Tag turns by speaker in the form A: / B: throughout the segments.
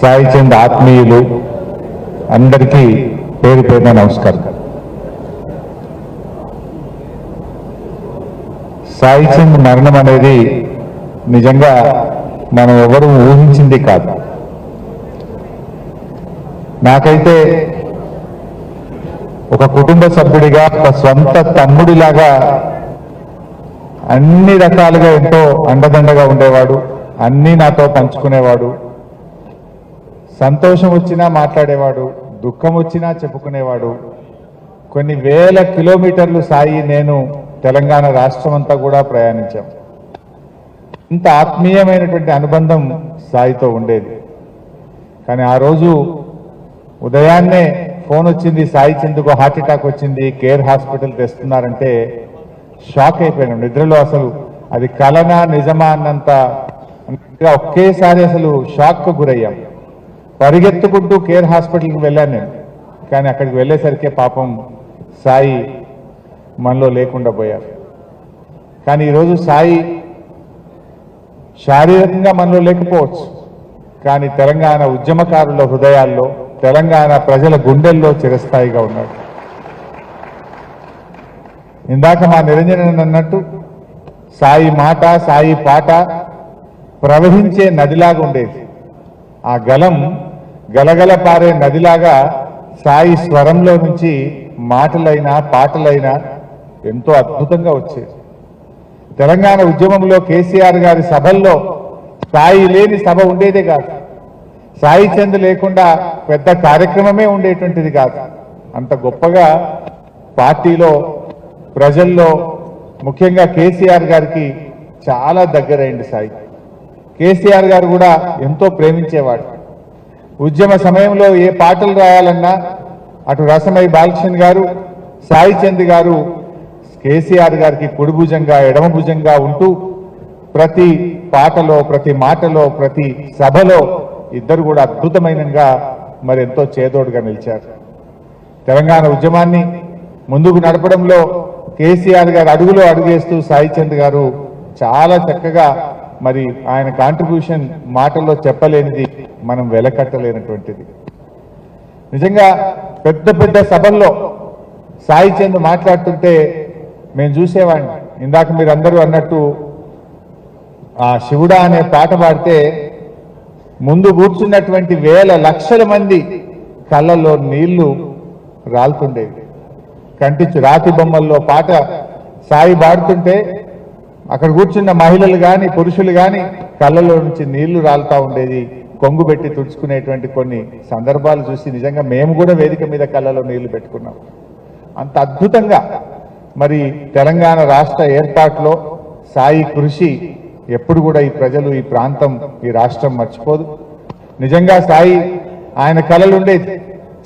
A: సాయి చంద్ ఆత్మీయులు అందరికీ పేరు పేరున నమస్కారం. సాయి చంద్ మరణం అనేది నిజంగా మనం ఎవరు ఊహించింది కాదు. నాకైతే ఒక కుటుంబ సభ్యుడిగా ఒక సొంత తమ్ముడిలాగా అన్ని రకాలుగా ఎంతో అండదండగా ఉండేవాడు అన్నీ నాతో పంచుకునేవాడు. సంతోషం వచ్చినా మాట్లాడేవాడు దుఃఖం వచ్చినా చెప్పుకునేవాడు. కొన్ని వేల కిలోమీటర్లు సాయి నేను తెలంగాణ రాష్ట్రం అంతా కూడా ప్రయాణించాం. ఇంత ఆత్మీయమైనటువంటి అనుబంధం సాయితో ఉండేది. కానీ ఆ రోజు ఉదయాన్నే ఫోన్ వచ్చింది సాయి చందుకు హార్ట్ అటాక్ వచ్చింది కేర్ హాస్పిటల్ తెస్తున్నారంటే షాక్ అయిపోయినాం. నిద్రలో అసలు అది కలనా నిజమా అన్నంత ఒకేసారి అసలు షాక్ గురయ్యాం. పరిగెత్తుకుంటూ కేర్ హాస్పిటల్కి వెళ్ళాను నేను. కానీ అక్కడికి వెళ్ళేసరికే పాపం సాయి మనలో లేకుండా పోయారు. కానీ ఈరోజు సాయి శారీరకంగా మనలో లేకపోవచ్చు. కానీ తెలంగాణ ఉద్యమకారుల హృదయాల్లో తెలంగాణ ప్రజల గుండెల్లో చిరస్థాయిగా ఉన్నాడు. ఇందాక మా నిరంజన్ అన్నట్టు సాయి మాట సాయి పాట ప్రవహించే నదిలాగా ఉండేది. ఆ గలం గలగల పారే నదిలాగా సాయి స్వరంలో నుంచి మాటలైనా పాటలైనా ఎంతో అద్భుతంగా వచ్చేది. తెలంగాణ ఉద్యమంలో కేసీఆర్ గారి సభల్లో సాయి లేని సభ ఉండేదే కాదు. సాయి చంద్ లేకుండా పెద్ద కార్యక్రమమే ఉండేటువంటిది కాదు. అంత గొప్పగా పార్టీలో ప్రజల్లో ముఖ్యంగా కేసీఆర్ గారికి చాలా దగ్గరైంది సాయి. కేసీఆర్ గారు కూడా ఎంతో ప్రేమించేవాడు. ఉద్యమ సమయంలో ఏ పాటలు రాయాలన్నా అటు రసమై బాలకృష్ణ గారు సాయి చంద్ గారు కేసీఆర్ గారికి కుడిభుజంగా భుజంగా ఎడమ భుజంగా ఉంటూ ప్రతి పాటలో ప్రతి మాటలో ప్రతి సభలో ఇద్దరు కూడా అద్భుతమైనగా మరి ఎంతో చేదోడుగా నిలిచారు. తెలంగాణ ఉద్యమాన్ని ముందుకు నడపడంలో కేసీఆర్ గారు అడుగులో అడుగేస్తూ సాయి చంద్ గారు చాలా చక్కగా మరి ఆయన కాంట్రిబ్యూషన్ మాటల్లో చెప్పలేనిది మనం వెలకట్టలేనటువంటిది. నిజంగా పెద్ద పెద్ద సభల్లో సాయి చంద్ మాట్లాడుతుంటే మేము చూసేవాడిని. ఇందాక మీరు అందరూ అన్నట్టు ఆ శివుడా అనే పాట పాడితే ముందు కూర్చున్నటువంటి వేల లక్షల మంది కళ్ళల్లో నీళ్ళు రాలుతుండేవి. కంటించు రాతి బొమ్మల్లో పాట సాయి పాడుతుంటే అక్కడ కూర్చున్న మహిళలు కానీ పురుషులు కానీ కళ్ళలో నుంచి నీళ్ళు రాలుతా ఉండేది. కొంగు పెట్టి తుడుచుకునేటువంటి కొన్ని సందర్భాలు చూసి నిజంగా మేము కూడా వేదిక మీద కళ్ళలో నీళ్ళు పెట్టుకున్నాం. అంత అద్భుతంగా మరి తెలంగాణ రాష్ట్ర ఏర్పాటులో సాయి కృషి ఎప్పుడు కూడా ఈ ప్రజలు ఈ ప్రాంతం ఈ రాష్ట్రం మర్చిపోదు. నిజంగా సాయి ఆయన కళలు ఉండేది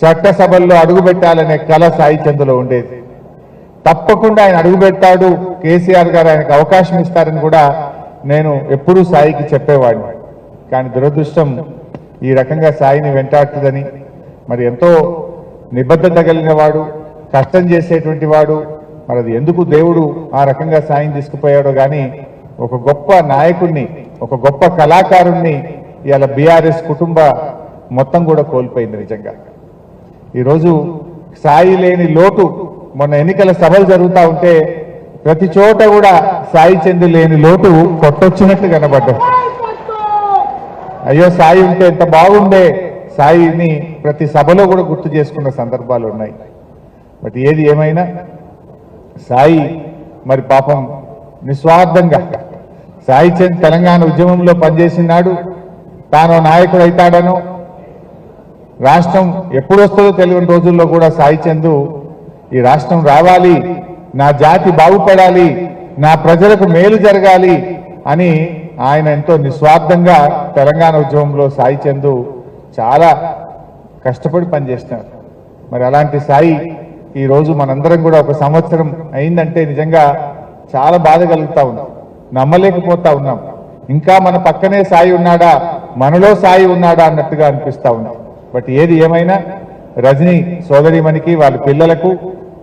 A: చట్టసభల్లో అడుగు పెట్టాలనే కళ సాయి చందులో ఉండేది. తప్పకుండా ఆయన అడుగుపెడతాడు. కేసీఆర్ గారు ఆయనకు అవకాశం ఇస్తారని కూడా నేను ఎప్పుడూ సాయికి చెప్పేవాడిని. కానీ దురదృష్టం ఈ రకంగా సాయిని వెంటాడుతుందని మరి ఎంతో నిబద్ధత కలిగిన వాడు కష్టం చేసేటువంటి వాడు మరి అది ఎందుకు దేవుడు ఆ రకంగా సాయం తీసుకుపోయాడో కానీ ఒక గొప్ప నాయకుడిని ఒక గొప్ప కళాకారుణ్ణి ఇవాళ బీఆర్ఎస్ కుటుంబ మొత్తం కూడా కోల్పోయింది నిజంగా. ఈరోజు సాయి లేని లోటు మొన్న ఎన్నికల సభలు జరుగుతూ ఉంటే ప్రతి చోట కూడా సాయి చెంది లేని లోటు కొట్టొచ్చినట్లు కనబడ్డారు అయ్యో సాయి ఉంటే ఎంత బాగుండే. సాయిని ప్రతి సభలో కూడా గుర్తు చేసుకున్న సందర్భాలు ఉన్నాయి. బట్ ఏది ఏమైనా సాయి మరి పాపం నిస్వార్థంగా సాయి చంద్ తెలంగాణ ఉద్యమంలో పనిచేసినాడు. తాను నాయకుడు అవుతాడనో రాష్ట్రం ఎప్పుడు వస్తుందో తెలియని రోజుల్లో కూడా సాయి చందు ఈ రాష్ట్రం రావాలి నా జాతి బాగుపడాలి నా ప్రజలకు మేలు జరగాలి అని ఆయన ఎంతో నిస్వార్థంగా తెలంగాణ ఉద్యమంలో సాయి చందు చాలా కష్టపడి పనిచేస్తున్నారు. మరి అలాంటి సాయి ఈరోజు మనందరం కూడా ఒక సంవత్సరం అయిందంటే నిజంగా చాలా బాధ కలుగుతా ఉన్నాం నమ్మలేకపోతా ఉన్నాం. ఇంకా మన పక్కనే సాయి ఉన్నాడా మనలో సాయి ఉన్నాడా అన్నట్టుగా అనిపిస్తా ఉన్నాం బట్ ఏది ఏమైనా రజనీ సోదరిమణికి వాళ్ళ పిల్లలకు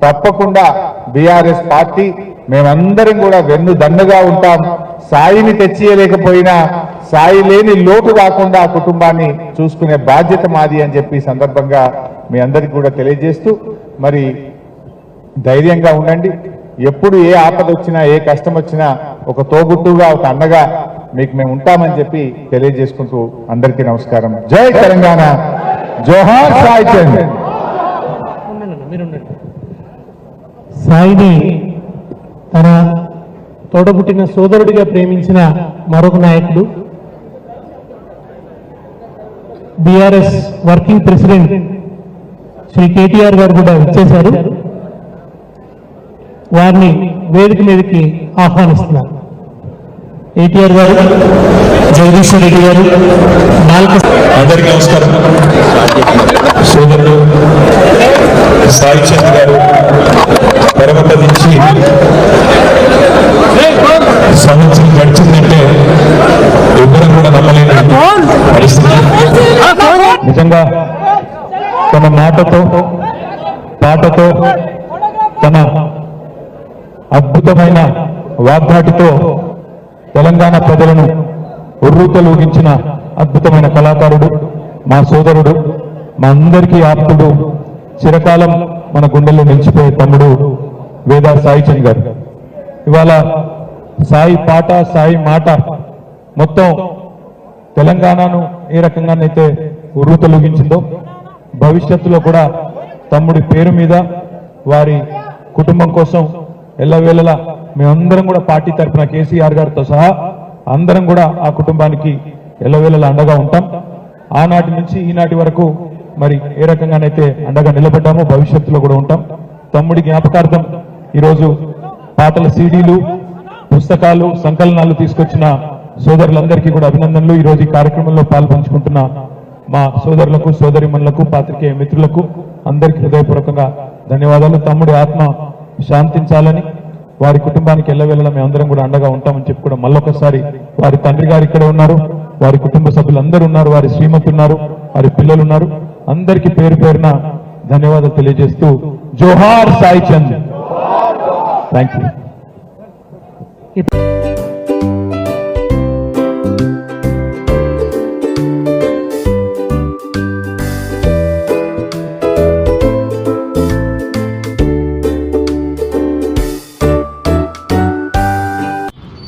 A: తప్పకుండా బీఆర్ఎస్ పార్టీ మేమందరం కూడా వెన్ను దండగా ఉంటాం. సాయిని తెచ్చియలేకపోయినా సాయి లేని లోటు రాకుండా ఆ కుటుంబాన్ని చూసుకునే బాధ్యత మాది అని చెప్పి సందర్భంగా మీ అందరికీ కూడా తెలియజేస్తూ మరి ధైర్యంగా ఉండండి. ఎప్పుడు ఏ ఆపద వచ్చినా ఏ కష్టం వచ్చినా ఒక తోగుట్టుగా ఒక అన్నగా మీకు మేము ఉంటామని చెప్పి తెలియజేసుకుంటూ అందరికీ నమస్కారం. జై తెలంగాణ. జోహార్ సాయి చంద్
B: సాయిని తన తోడబుట్టిన సోదరుడిగా ప్రేమించిన మరొక నాయకుడు BRS working president Shri KTR గారు కూడా ఇచ్చేశారు వారిని వేదిక మీదకి ఆహ్వానిస్తున్నారు ఏటీఆర్ గారు జగదీశ్వర్ రెడ్డి గారు నాలుగు
C: అందరికీ నమస్కారం. సోదరుడు సాయి చంద్ గారు పరమపదించి సంవత్సరం గడిచిందంటే ఎవ్వరం కూడా నమ్మలేని పరిస్థితి.
B: నిజంగా తన మాటతో పాటతో తన అద్భుతమైన వాగ్దాటితో తెలంగాణ ప్రజలను ఉర్రూతలూగించిన అద్భుతమైన కళాకారుడు మా సోదరుడు మా అందరికీ ఆప్తుడు చిరకాలం మన గుండెల్లో నిలిచిపోయే తమ్ముడు వేదా సాయి చంద్ గారు. ఇవాళ సాయి పాట సాయి మాట మొత్తం తెలంగాణను ఏ రకంగానైతే ఉర్రూతలూగించిందో భవిష్యత్తులో కూడా తమ్ముడి పేరు మీద వారి కుటుంబం కోసం ఎల్లవేళలా మేమందరం కూడా పార్టీ తరఫున కేసీఆర్ గారితో సహా అందరం కూడా ఆ కుటుంబానికి ఎల్లవేళలా అండగా ఉంటాం. ఆనాటి నుంచి ఈనాటి వరకు మరి ఏ రకంగానైతే అండగా నిలబడ్డామో భవిష్యత్తులో కూడా ఉంటాం. తమ్ముడి జ్ఞాపకార్థం ఈరోజు పాటల సీడీలు పుస్తకాలు సంకలనాలు తీసుకొచ్చిన సోదరులందరికీ కూడా అభినందనలు. ఈ రోజు ఈ కార్యక్రమంలో పాల్పంచుకుంటున్న మా సోదరులకు సోదరిమణులకు పాత్రికేయ మిత్రులకు అందరికీ హృదయపూర్వకంగా ధన్యవాదాలు. తమ్ముడి ఆత్మ శాంతించాలని వారి కుటుంబానికి ఎల్లవేళలా మేము అందరం కూడా అండగా ఉంటామని చెప్పి కూడా మళ్ళొకసారి వారి తండ్రి గారు ఇక్కడ ఉన్నారు వారి కుటుంబ సభ్యులు అందరూ ఉన్నారు వారి శ్రీమతి ఉన్నారు వారి పిల్లలు ఉన్నారు. అందరికీ పేరు పేరున ధన్యవాదాలు తెలియజేస్తూ జోహార్ సాయి చంద్. థ్యాంక్ యూ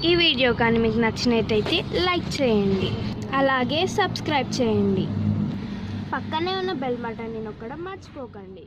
D: ఈ వీడియో కానీ మీకు నచ్చినట్టయితే లైక్ చేయండి. అలాగే సబ్స్క్రైబ్ చేయండి. పక్కనే ఉన్న బెల్ బటన్ని నొక్కడం మర్చిపోకండి.